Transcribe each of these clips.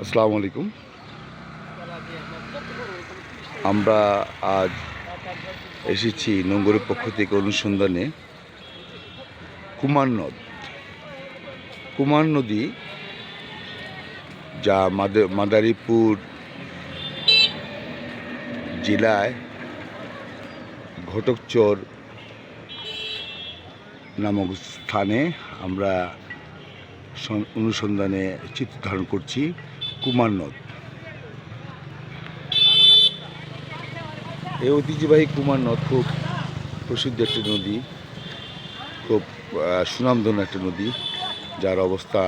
আসসালামু আলাইকুম। আমরা আজ এসেছি নোংরের পক্ষ থেকে অনুসন্ধানে কুমার নদ। কুমার নদী যা মাদা- মাদারীপুর জেলায় ঘটকচর নামক স্থানে আমরা অনুসন্ধানে চিত্র ধারণ করছি। কুমার নদ। এই ঐতিহ্যবাহী কুমার নদ খুব প্রসিদ্ধ একটি নদী, খুব সুনামধন্য একটা নদী, যার অবস্থা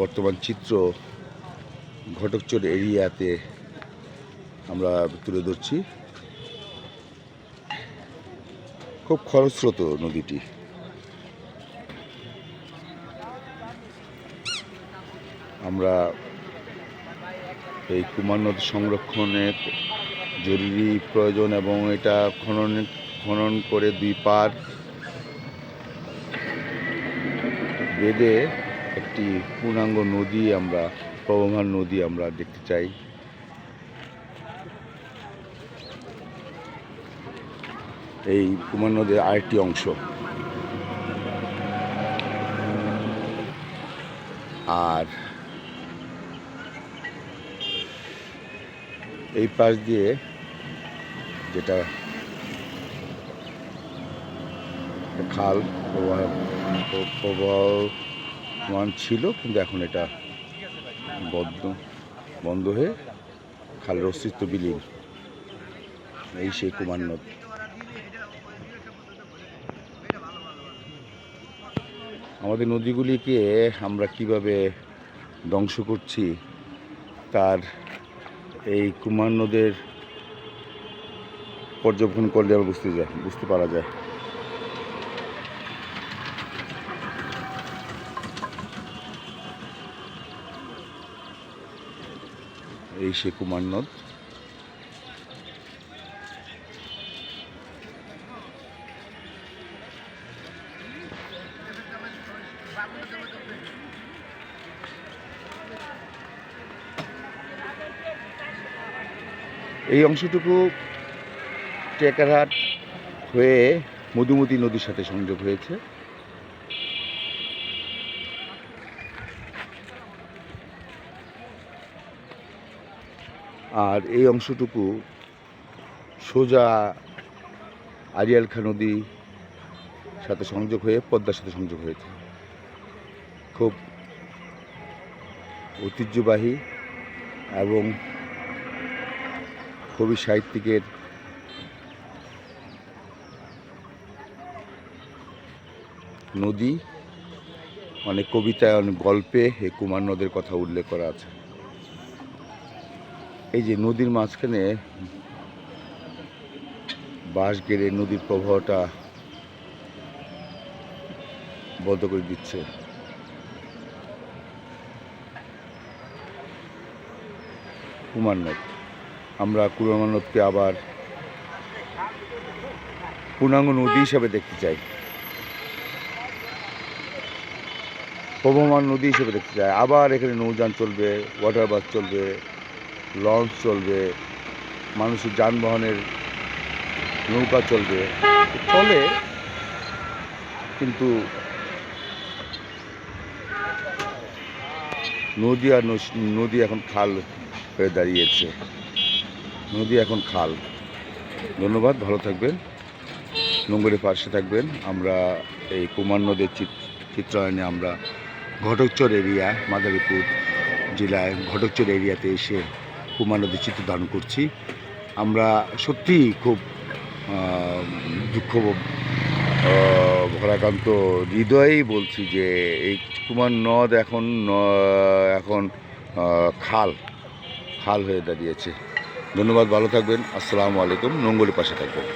বর্তমান চিত্র ঘটকচর এরিয়াতে আমরা তুলে ধরছি। খুব খরস্রোত নদীটি। আমরা এই কুমার নদী সংরক্ষণের জরুরি প্রয়োজন এবং এটা খনন খনন করে দুই পার বেঁধে একটি পূর্ণাঙ্গ নদী আমরা, প্রবহমান নদী আমরা দেখতে চাই। এই কুমার নদীর আরেকটি অংশ। আর এই পাশ দিয়ে যেটা খাল প্রবাহ প্রবাহমান ছিল, কিন্তু এখন এটা বদ্ধ, বন্ধ হয়ে খালের অস্তিত্ব বিলীন। এই সেই কুমার নদ। আমাদের নদীগুলিকে আমরা কীভাবে ধ্বংস করছি, তার এই কুমার নদের পর্যবেক্ষণ করলে আমরা বুঝতে যায়, বুঝতে পারা যায়। এই সে কুমার নদ। এই অংশটুকু টেকারহাট হয়ে মধুমতি নদীর সাথে সংযোগ হয়েছে। আর এই অংশটুকু সোজা আরিয়াল খা নদী সাথে সংযোগ হয়ে পদ্মার সাথে সংযোগ হয়েছে। খুব ঐতিহ্যবাহী এবং কবি সাহিত্যিকের নদী, অনেক কবিতায়, অনেক গল্পে এই কুমার নদের কথা উল্লেখ করা আছে। এই যে নদীর মাঝখানে বাঁশ গেড়ে নদীর প্রবাহটা বন্ধ করে দিচ্ছে। কুমার নদ। আমরা কুমার নদকে আবার পূর্ণাঙ্গ নদী হিসাবে দেখতে চাই। প্রবহমান নদী হিসেবে দেখতে চাই। আবার এখানে নৌযান চলবে ওয়াটার বাস চলবে লঞ্চ চলবে, মানুষের যানবাহনের নৌকা চলবে। চলে, কিন্তু নদী আর নদী এখন খাল হয়ে দাঁড়িয়েছে। নদী এখন খাল। ধন্যবাদ, ভালো থাকবেন। নোংরের পাশে থাকবেন। আমরা এই কুমার নদের চিত- চিত্রায়নে আমরা ঘটকচর এরিয়া, মাদারীপুর জেলায় ঘটকচর এরিয়াতে এসে কুমার নদীর চিত্র ধারণ করছি। আমরা সত্যিই খুব দুঃখ ভরাকান্ত হৃদয়েই বলছি যে এই কুমার নদ এখন এখন খাল খাল হয়ে দাঁড়িয়েছে। ধন্যবাদ ভালো থাকবেন। আসসালামু আলাইকুম নঙ্গলি পাশে থাকবেন।